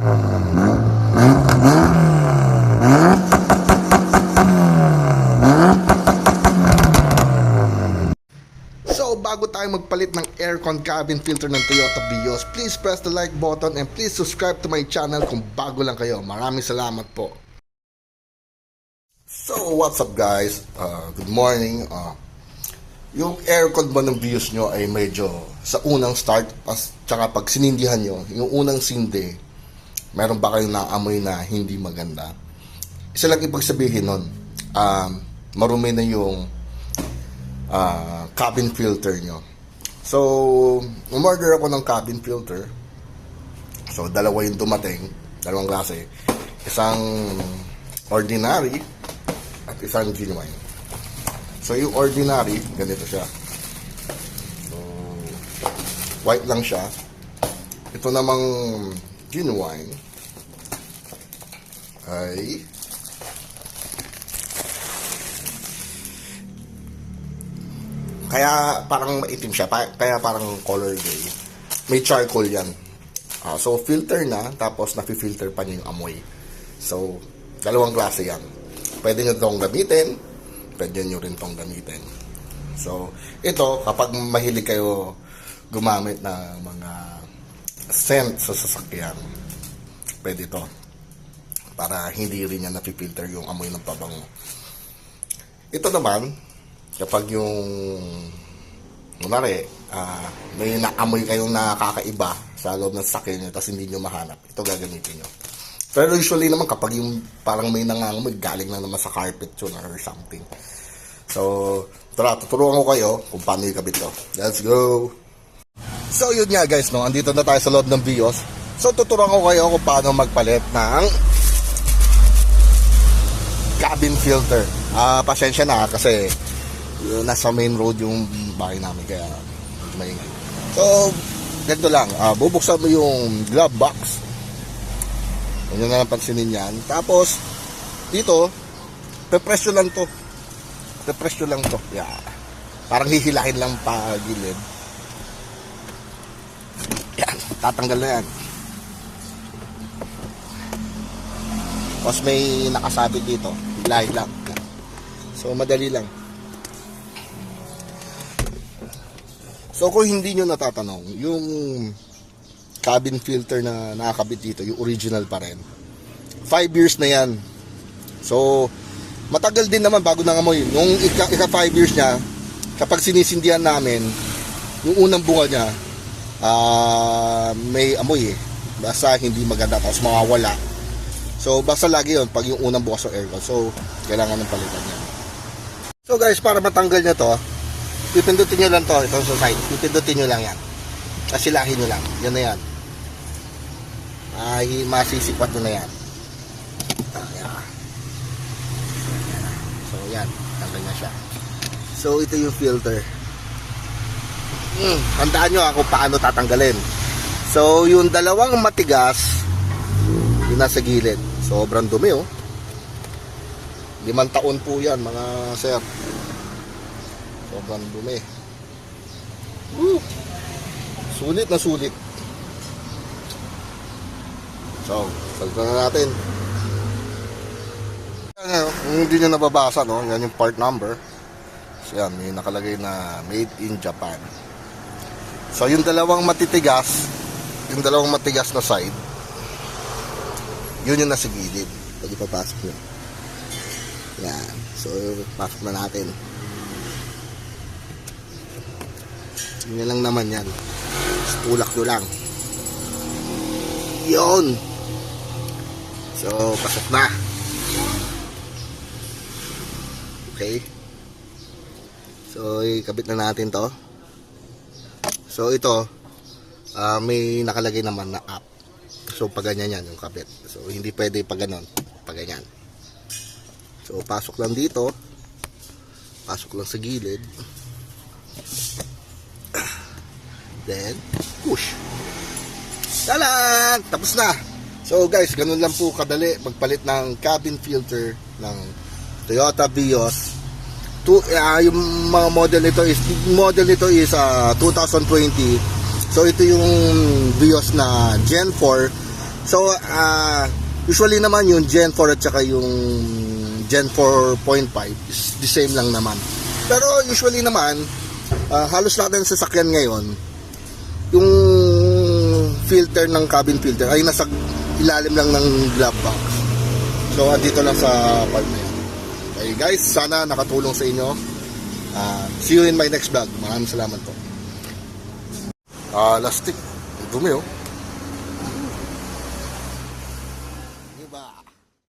So, bago tayo magpalit ng aircon cabin filter ng Toyota Vios, please press the like button and please subscribe to my channel kung bago lang kayo. Maraming salamat po. So, what's up guys? Uh, good morning. Uh, yung aircon ba ng Vios nyo ay medyo sa unang start, pas, tsaka pag sinindihan nyo, yung unang sindi, meron ba kayong naamoy na hindi maganda? Isa lang ibig sabihin nun, um, marumi na yung ah, cabin filter nyo. So, umorder ako ng cabin filter. So, dalawa yung dumating. Dalawang klase. Isang ordinary at isang genuine. So, yung ordinary, ganito siya. So, white lang siya. Ito namang genuine ay Kaya parang maitim siya, kaya parang color gray. May charcoal yan. Ah, so filter na, tapos nafi-filter pa niya yung amoy. So, dalawang klase yan. Pwede nyo itong gamitin, pwede nyo rin itong gamitin. So, ito, kapag mahilig kayo gumamit ng mga scent sa sasakyan, pwede ito. Para hindi rin yan nafi-filter yung amoy ng pabango. Ito naman, kapag yung kunwari, ah, may naamoy kayong nakakaiba sa loob ng sasakyan nyo tapos hindi nyo mahanap, ito gagamitin nyo. Pero usually naman kapag yung parang may nangangamoy, galing na naman sa carpet yun or something. So, tara, tuturuan ko kayo kung paano ikabit to. Let's go! So, yun nga guys, no? Andito na tayo sa loob ng Vios. So, tuturuan ko kayo kung paano magpalit ng cabin filter. Ah, pasensya na kasi uh, nasa main road yung bahay namin kaya maingay. So, ganito lang. Ah, bubuksan mo yung glove box. Huwag na lang pansinin yan. Tapos, dito, pepresyo lang to. Pepresyo lang to. Yeah. Parang hihilahin lang pa gilid. Tatanggal na yan. Tapos may nakasabit dito. Hilahin lang. So, madali lang. So, kung hindi nyo natatanong, yung cabin filter na nakakabit dito, yung original pa rin. 5 years na yan. So, matagal din naman bago nangamoy. Nung ika 5 years niya, kapag sinisindihan namin, yung unang bunga niya, ah, may amoy eh. Basta hindi maganda, tapos mawawala. So, basta lagi yon pag yung unang bukas ng aircon. So, kailangan ng palitan niya. So guys, para matanggal nyo to, pipindutin nyo lang to, itong sa side. Pipindutin nyo lang yan. Kasilahin nyo lang. Yan na yan. Ay, masisipat nyo na yan. Yan. So, yan. Tanggal na siya. So, ito yung filter. Hmm, tandaan nyo ako paano tatanggalin. So, yung dalawang matigas, yung nasa gilid. Sobrang dumi, oh. Limang taon po yan, mga sir. Sobrang dumi. Woo! Sulit na sulit. So, salta na natin. Yan, oh, hindi nyo nababasa, no? Yan yung part number. So, yan, may nakalagay na made in Japan. So, yung dalawang matitigas, yung dalawang matigas na side, yun yung nasa gilid. Pwede papasok nyo. Yan. So, pasok na natin. Yan lang naman yan. Tulak nyo lang. Yun. So, pasok na. Okay. So, ikabit na natin to. So, ito, ah, may nakalagay naman na app. So, pag ganyan yan yung kabit. So, hindi pwede pag ganon. Pag ganyan. So, pasok lang dito. Pasok lang sa gilid. Then, push. Talan! Tapos na! So guys, ganun lang po kadali magpalit ng cabin filter ng Toyota Vios. To, ah, yung mga model nito is model nito is ah, 2020. So ito yung Vios na Gen 4 So, ah, usually naman yung Gen 4 at saka yung Gen 4.5 is the same lang naman. Pero usually naman, ah, halos lahat ng sasakyan ngayon, yung filter ng cabin filter ay nasa ilalim lang ng glove box. So, andito lang sa yan. Okay guys, sana nakatulong sa inyo. Ah, see you in my next vlog. Maraming salamat po. Ah, lastik. Dumi oh.